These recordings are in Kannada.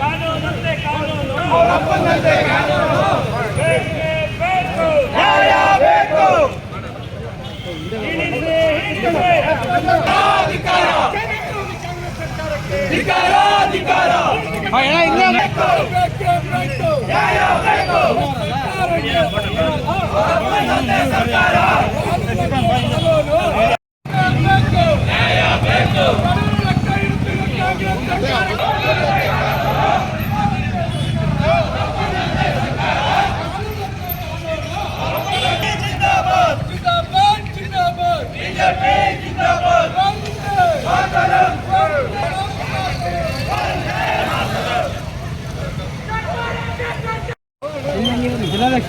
ಕಾನೂನಂತೆ ಕಾನೂನು ಬೇಕೇ. ಬೇಕು ಬೇಕು ಬೆಲೆ ಏರಿಕೆ ಮಾಡಿ ಕಾಂಗ್ರೆಸ್ ಸರ್ಕಾರಕ್ಕೆ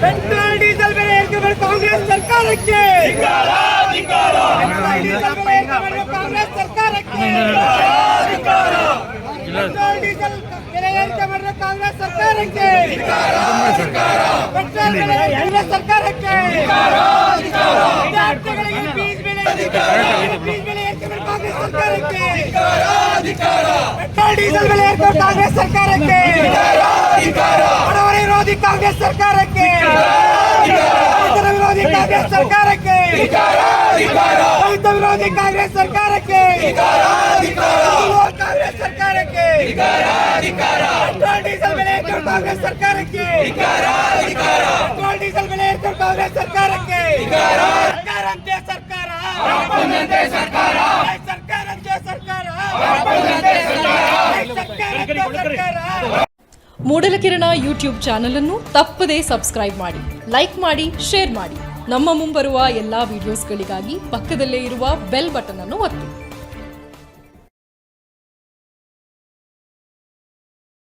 ಪೆಟ್ರೋಲ್ ಡೀಸೆಲ್ ಬೆಲೆ ಏರಿಕೆ ಮಾಡಿರುವ ಕಾಂಗ್ರೆಸ್ ಸರ್ಕಾರಕ್ಕೆ ಪೆಟ್ರೋಲ್ ಡೀಸೆಲ್ ಬೆಲೆ ಏರಿಕೆ ಮಾಡಿದ ಕಾಂಗ್ರೆಸ್ ಸರ್ಕಾರಕ್ಕೆ. ಪೆಟ್ರೋಲ್ ಬೆಲೆ ಕಾಂಗ್ರೆಸ್ ಸರ್ಕಾರಕ್ಕೆ. ವಿದ್ಯಾರ್ಥಿಗಳಿಗೆ ಫೀಸ್ ಬೆಲೆ ಫೀಸ್ ಬೆಲೆ ಏರಿಕೆ ಮಾಡಿ ಕಾಂಗ್ರೆಸ್ ಸರ್ಕಾರಕ್ಕೆ. ಪೆಟ್ರೋಲ್, ಡೀಸೆಲ್ ಬೆಲೆ ಏರಿಕೆ ಕಾಂಗ್ರೆಸ್ ಸರ್ಕಾರಕ್ಕೆ. ವಿರೋಧಿ ಕಾಂಗ್ರೆಸ್ ಸರ್ಕಾರಕ್ಕೆ. ವಿರೋಧಿ ಕಾಂಗ್ರೆಸ್ ಸರ್ಕಾರಕ್ಕೆ. ವಿರೋಧಿ ಕಾಂಗ್ರೆಸ್ ಸರ್ಕಾರಕ್ಕೆ. ಸರ್ಕಾರಕ್ಕೆ ಪೆಟ್ರೋಲ್ ಡೀಸೆಲ್ ಬೆಲೆ ಏರಿಕೆ ಕಾಂಗ್ರೆಸ್ ಸರ್ಕಾರಕ್ಕೆ. ಪೆಟ್ರೋಲ್ ಡೀಸೆಲ್ ಬೆಲೆ ಏರಿಕೆ ಕಾಂಗ್ರೆಸ್ ಸರ್ಕಾರಕ್ಕೆ. ಸರ್ಕಾರಂತೆ ಸರ್ಕಾರ. ಸರ್ಕಾರ. ಸರ್ಕಾರಂತೆ ಸರ್ಕಾರ. ಸರ್ಕಾರಂತೆ ಸರ್ಕಾರ. ಮೂಡಲಕಿರಣ ಯೂಟ್ಯೂಬ್ ಚಾನೆಲ್ ಅನ್ನು ತಪ್ಪದೇ ಸಬ್ಸ್ಕ್ರೈಬ್ ಮಾಡಿ ಲೈಕ್ ಮಾಡಿ ಶೇರ್ ಮಾಡಿ. ನಮ್ಮ ಮುಂಬರುವ ಎಲ್ಲಾ ವಿಡಿಯೋಸ್ಗಳಿಗಾಗಿ ಪಕ್ಕದಲ್ಲೇ ಇರುವ ಬೆಲ್ ಬಟನ್ ಅನ್ನು ಒತ್ತಿ.